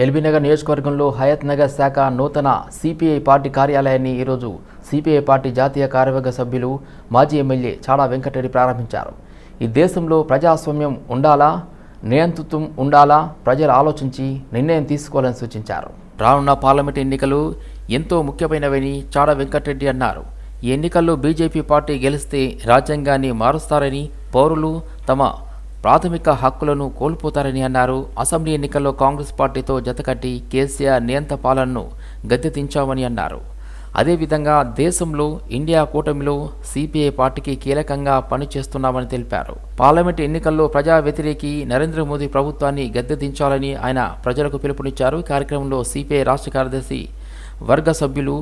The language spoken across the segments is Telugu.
ఎల్బీనగర్ నియోజకవర్గంలో హయత్ నగర్ శాఖ నూతన సిపిఐ పార్టీ కార్యాలయాన్ని ఈరోజు సిపిఐ పార్టీ జాతీయ కార్యవర్గ సభ్యులు మాజీ ఎమ్మెల్యే చాడా వెంకటరెడ్డి ప్రారంభించారు. ఈ దేశంలో ప్రజాస్వామ్యం ఉండాలా? నియంతృత్వం ఉండాలా? ప్రజలు ఆలోచించి నిర్ణయం తీసుకోవాలని సూచించారు. రానున్న పార్లమెంట్ ఎన్నికలు ఎంతో ముఖ్యమైనవని చాడా వెంకటరెడ్డి అన్నారు. ఈ ఎన్నికల్లో బీజేపీ పార్టీ గెలిస్తే రాజ్యాంగాన్ని మారుస్తారని పౌరులు తమ ప్రాథమిక హక్కులను కోల్పోతారని అన్నారు. అసెంబ్లీ ఎన్నికల్లో కాంగ్రెస్ పార్టీతో జతకట్టి కేసీఆర్ నియంత పాలనను గద్దెదించామని అన్నారు. అదేవిధంగా దేశంలో ఇండియా కూటమిలో సిపిఐ పార్టీకి కీలకంగా పనిచేస్తున్నామని తెలిపారు. పార్లమెంట్ ఎన్నికల్లో ప్రజా వ్యతిరేకి నరేంద్ర మోదీ ప్రభుత్వాన్ని గద్దెదించాలని ఆయన ప్రజలకు పిలుపునిచ్చారు. కార్యక్రమంలో సిపిఐ రాష్ట్ర కార్యదర్శి వర్గ సభ్యులు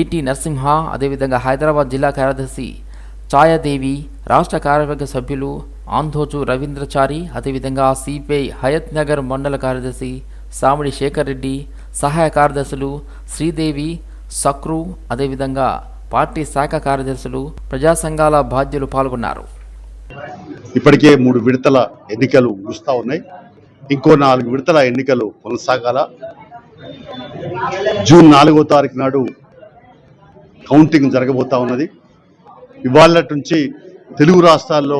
ఈటీ నరసింహ అదేవిధంగా హైదరాబాద్ జిల్లా కార్యదర్శి ఛాయాదేవి రాష్ట్ర కార్యవర్గ సభ్యులు ఆంధోజు రవీంద్రచారి అదేవిధంగా సిపిఐ హయత్ నగర్ మండల కార్యదర్శి సామిడి శేఖర్ రెడ్డి సహాయ కార్యదర్శులు శ్రీదేవి సక్రు అదేవిధంగా పార్టీ శాఖ కార్యదర్శులు ప్రజా సంఘాల బాధ్యులు పాల్గొన్నారు. ఇప్పటికే మూడు విడతల ఎన్నికలు ముగుస్తూ ఉన్నాయి. ఇంకో నాలుగు విడతల ఎన్నికలు కొనసాగాల? జూన్ నాలుగో తారీఖు నాడు కౌంటింగ్ జరగబోతా ఉన్నది. ఇవాళ నుంచి తెలుగు రాష్ట్రాల్లో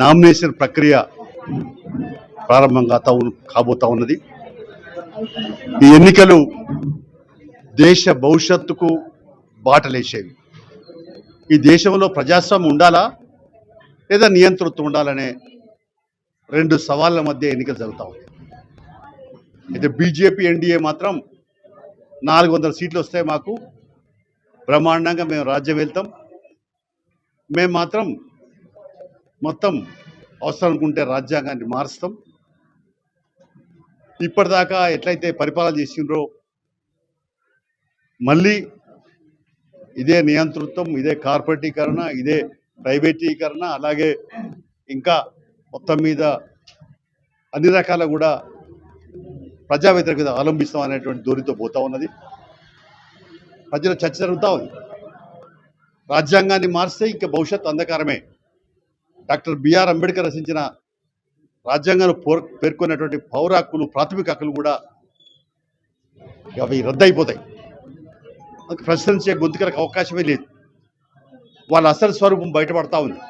నామినేషన్ ప్రక్రియ ప్రారంభం కాతా కాబోతా ఉన్నది. ఈ ఎన్నికలు దేశ భవిష్యత్తుకు బాటలేసేవి. ఈ దేశంలో ప్రజాస్వామ్యం ఉండాలా లేదా నియంతృత్వం ఉండాలనే రెండు సవాళ్ళ మధ్య ఎన్నికలు జరుగుతూ ఉన్నాయి. అయితే బీజేపీ ఎన్డీఏ మాత్రం నాలుగు వందల సీట్లు వస్తాయి మాకు. బ్రహ్మాండంగా మేము రాజ్యం వెళ్తాం. మేము మాత్రం మొత్తం అవసరం అనుకుంటే రాజ్యాంగాన్ని మారుస్తాం. ఇప్పటిదాకా ఎట్లయితే పరిపాలన చేసిండ్రో మళ్ళీ ఇదే నియంతృత్వం ఇదే కార్పొరేటీకరణ ఇదే ప్రైవేటీకరణ అలాగే ఇంకా మొత్తం మీద అన్ని రకాల కూడా ప్రజా వ్యతిరేకత అవలంబిస్తాం అనేటువంటి ధోరణితో పోతా ఉన్నది. ప్రజల చర్చ జరుగుతూ ఉంది. రాజ్యాంగాన్ని మార్స్తే ఇంకా భవిష్యత్ అంధకారమే. డాక్టర్ బిఆర్ అంబేద్కర్ రచించిన రాజ్యాంగాన్ని పేర్కొనేటువంటి పేర్కొన్నటువంటి పౌర హక్కులు ప్రాథమిక హక్కులు కూడా అవి రద్దయిపోతాయి. ప్రశ్నించే గొంతుకలకు అవకాశమే లేదు. వాళ్ళ అసలు స్వరూపం బయటపడతా ఉంది.